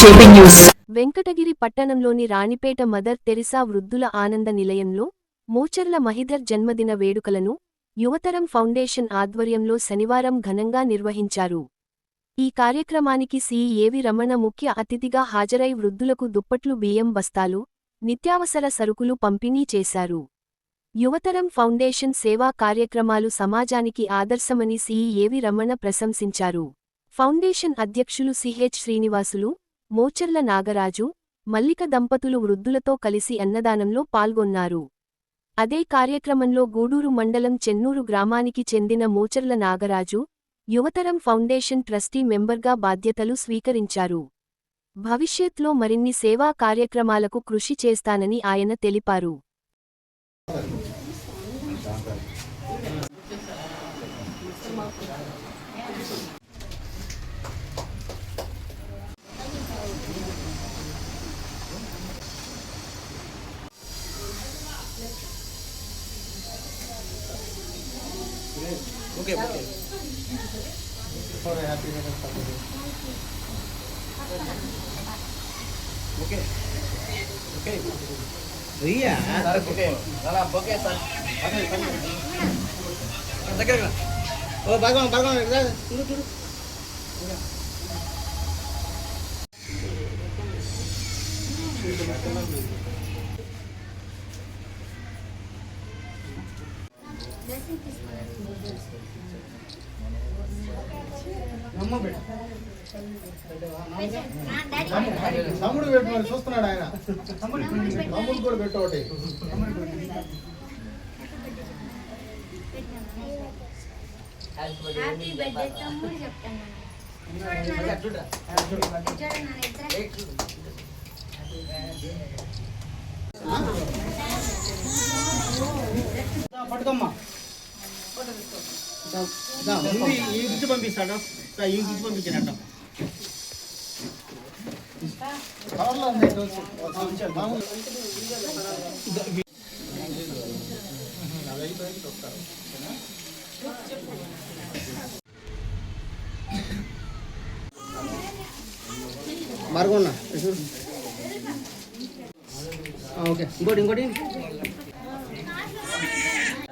JP news. Venkatagiri పట్టణంలోని Ranipet mother Teresa వృద్ధుల ఆనంద నిలయంలో మూచర్ల మహిధర్ జన్మదిన వేడుకలను యువతరం ఫౌండేషన్ ఆధ్వర్యంలో శనివారం ఘనంగా నిర్వహించారు. ఈ కార్యక్రమానికి సిఏవి రమణ ముఖ్య అతిథిగా హాజరై వృద్ధులకు దుప్పట్లు బియ్యం బస్తాలు నిత్యావసర సరుకులు పంపిణీ చేశారు. యువతరం ఫౌండేషన్ సేవా కార్యక్రమాలు సమాజానికి ఆదర్శమని సిఏవి రమణ ప్రశంసించారు. ఫౌండేషన్ అధ్యక్షులు సిహెచ్ శ్రీనివాసులు మోచర్ల నాగరాజు మల్లిక దంపతులు వృద్ధులతో కలిసి అన్నదానంలో పాల్గొన్నారు. అదే కార్యక్రమంలో గూడూరు మండలం చెన్నూరు గ్రామానికి చెందిన మోచర్ల నాగరాజు యువతరం ఫౌండేషన్ ట్రస్టీ మెంబర్గా బాధ్యతలు స్వీకరించారు. భవిష్యత్లో మరిన్ని సేవా కార్యక్రమాలకు కృషి చేస్తానని ఆయన తెలిపారు. ఓకే ఓకే ఓకే ఓకే రియా ఓకే అలా ఓకే సార్ దగ్గర ఓ భగవాన్ భగవాన్ చూడు చూడు తమ్ముడు పెట్టమని చూస్తున్నాడు ఆయన. తమ్ముడు కూడా పెట్టు ఒకటి. హ్యాపీ బర్త్డే తమ్ముడు చెప్తాను పట్టుకోమ్మా. ఈ ఇంటికి పంపిస్తాడు? ఈ ఇంటికి పంపించాడట. మరుగున్న ఓకే. ఇంకోటి ఇంకోటి?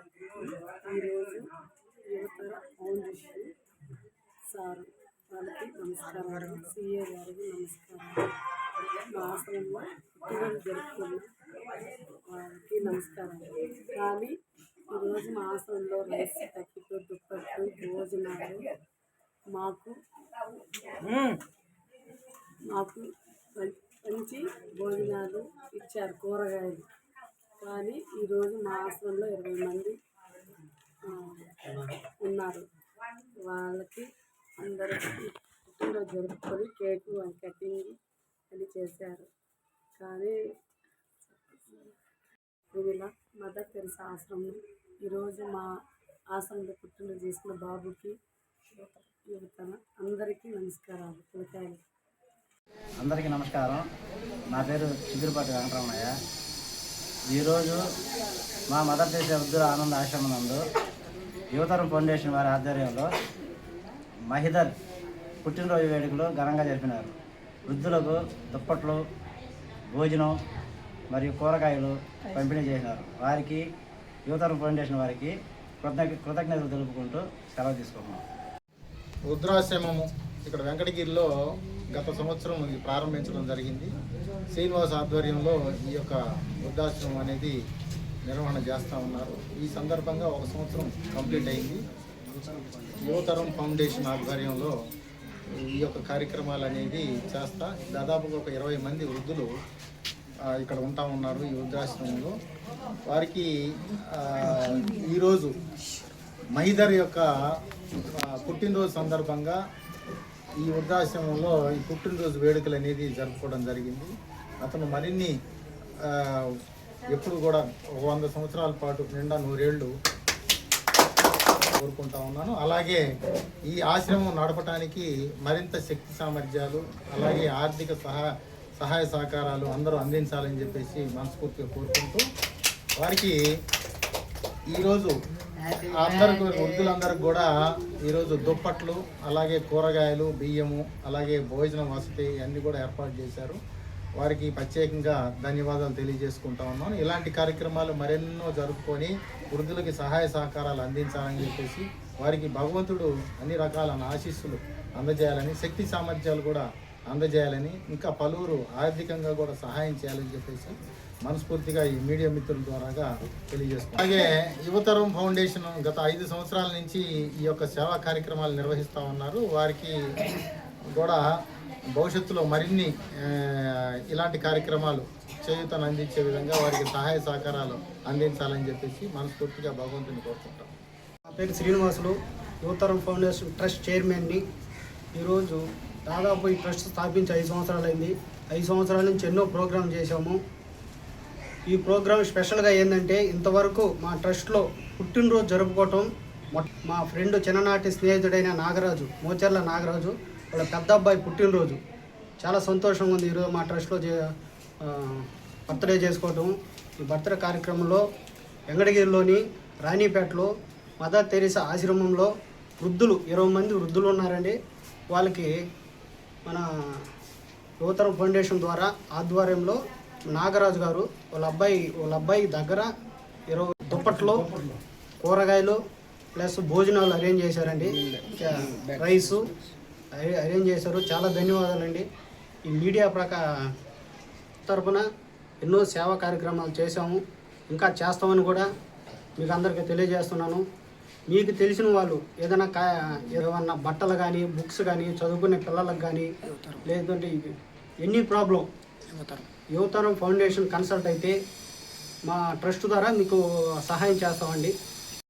ఈరోజు యువతర ఫౌండేషన్ సార్ వాళ్ళకి నమస్కారాలు. సిఏ గారికి నమస్కారాలు. మా ఆశ్రమంలో జరుపుకున్న వారికి నమస్కారాలు. కానీ ఈరోజు మా ఆశ్రమంలో రైస్ తగ్గితో దుప్పట్లు భోజనాలు మాకు మాకు మంచి భోజనాలు ఇచ్చారు కూరగాయలు. కానీ ఈరోజు మా ఆశ్రమంలో ఇరవై మంది ఉన్నారు. వాళ్ళకి అందరూ పుట్టినరోజు జరుపుకొని కేకు అని కటింగ్ అని చేశారు. కానీ ఇలా మదర్ తెరిసా ఆశ్రమం ఈరోజు మా ఆశ్రమంలో పుట్టినరోజు చేసిన బాబుకి యువతన అందరికీ నమస్కారాలు పులకాయలు అందరికీ నమస్కారం. నా పేరు చిగురుపాటి వెంకటరమణయ్య. ఈరోజు మా మదర్ దేశ వృద్ధుల ఆనంద ఆశ్రమం నందు యువతరం ఫౌండేషన్ వారి ఆధ్వర్యంలో మహిదర్ పుట్టినరోజు వేడుకలు ఘనంగా జరిపినారు. వృద్ధులకు దుప్పట్లు భోజనం మరియు కూరగాయలు పంపిణీ చేసినారు. వారికి యువతరం ఫౌండేషన్ వారికి కృతజ్ఞ కృతజ్ఞతలు తెలుపుకుంటూ సెలవు తీసుకున్నాం రుద్రాశ్రమము ఇక్కడ వెంకటగిరిలో గత సంవత్సరం ఇది ప్రారంభించడం జరిగింది. శ్రీనివాస్ ఆధ్వర్యంలో ఈ యొక్క వృద్ధాశ్రమం అనేది నిర్వహణ చేస్తూ ఉన్నారు. ఈ సందర్భంగా ఒక సంవత్సరం కంప్లీట్ అయింది. యువతరం ఫౌండేషన్ ఆధ్వర్యంలో ఈ యొక్క కార్యక్రమాలు అనేది చేస్తా. దాదాపుగా ఒక ఇరవై మంది వృద్ధులు ఇక్కడ ఉంటా ఉన్నారు ఈ వృద్ధాశ్రమంలో. వారికి ఈరోజు మహిదర్ యొక్క పుట్టినరోజు సందర్భంగా ఈ వృద్ధాశ్రమంలో ఈ పుట్టినరోజు వేడుకలు అనేది జరుపుకోవడం జరిగింది. అతను మరిన్ని ఎప్పుడు కూడా ఒక వంద సంవత్సరాల పాటు నిండా నూరేళ్ళు కోరుకుంటా ఉన్నాను. అలాగే ఈ ఆశ్రమం నడపడానికి మరింత శక్తి సామర్థ్యాలు అలాగే ఆర్థిక సహా సహాయ సహకారాలు అందరూ అందించాలని చెప్పేసి మనస్ఫూర్తిగా కోరుకుంటూ వారికి ఈరోజు అందరికి వృద్ధులందరికి కూడా ఈరోజు దుప్పట్లు అలాగే కూరగాయలు బియ్యము అలాగే భోజన వసతి అన్నీ కూడా ఏర్పాటు చేశారు. వారికి ప్రత్యేకంగా ధన్యవాదాలు తెలియజేసుకుంటా ఉన్నాను. ఇలాంటి కార్యక్రమాలు మరెన్నో జరుపుకొని వృద్ధులకి సహాయ సహకారాలు అందించాలని చెప్పేసి వారికి భగవంతుడు అన్ని రకాల ఆశీస్సులు అందజేయాలని శక్తి సామర్థ్యాలు కూడా అందజేయాలని ఇంకా పలువురు ఆర్థికంగా కూడా సహాయం చేయాలని చెప్పేసి మనస్ఫూర్తిగా ఈ మీడియా మిత్రుల ద్వారాగా తెలియజేస్తాం అలాగే యువతరం ఫౌండేషన్ గత ఐదు సంవత్సరాల నుంచి ఈ యొక్క సేవా కార్యక్రమాలు నిర్వహిస్తూ ఉన్నారు. వారికి కూడా భవిష్యత్తులో మరిన్ని ఇలాంటి కార్యక్రమాలు చేయూతను అందించే విధంగా వారికి సహాయ సహకారాలు అందించాలని చెప్పేసి మనస్ఫూర్తిగా భగవంతుని కోరుకుంటాం నా పేరు శ్రీనివాసులు. యువతరం ఫౌండేషన్ ట్రస్ట్ చైర్మన్ని. ఈరోజు దాదాపు ఈ ట్రస్ట్ స్థాపించి ఐదు సంవత్సరాలైంది. ఐదు సంవత్సరాల నుంచి ఎన్నో ప్రోగ్రాం చేశాము. ఈ ప్రోగ్రాం స్పెషల్గా ఏంటంటే ఇంతవరకు మా ట్రస్ట్లో పుట్టినరోజు జరుపుకోవటం మా ఫ్రెండ్ చిన్ననాటి స్నేహితుడైన నాగరాజు మోచర్ల నాగరాజు వాళ్ళ పెద్ద అబ్బాయి పుట్టినరోజు. చాలా సంతోషంగా ఉంది ఈరోజు మా ట్రస్ట్లో చే బర్త్డే చేసుకోవటం. ఈ బర్త్డే కార్యక్రమంలో వెంకటగిరిలోని రాణిపేటలో మదర్ తెరీసా ఆశ్రమంలో వృద్ధులు ఇరవై మంది వృద్ధులు ఉన్నారండి. వాళ్ళకి మన యువతరం ఫౌండేషన్ ద్వారా ఆధ్వర్యంలో నాగరాజు గారు వాళ్ళ అబ్బాయి వాళ్ళ అబ్బాయి దగ్గర ఇరవై దుప్పట్లో కూరగాయలు ప్లస్ భోజనాలు అరేంజ్ చేశారండి. రైసు అరేంజ్ చేశారు. చాలా ధన్యవాదాలండి. ఈ మీడియా ప్రకా తరపున ఎన్నో సేవా కార్యక్రమాలు చేశాము. ఇంకా చేస్తామని కూడా మీకు అందరికీ తెలియజేస్తున్నాను. మీకు తెలిసిన వాళ్ళు ఏదైనా కా ఏమన్నా బట్టలు కానీ బుక్స్ కానీ చదువుకునే పిల్లలకు కానీ లేదంటే ఇవి any problem. Yuvataram foundation consult అయితే మా ట్రస్ట్ ద్వారా మీకు సహాయం చేస్తామండి.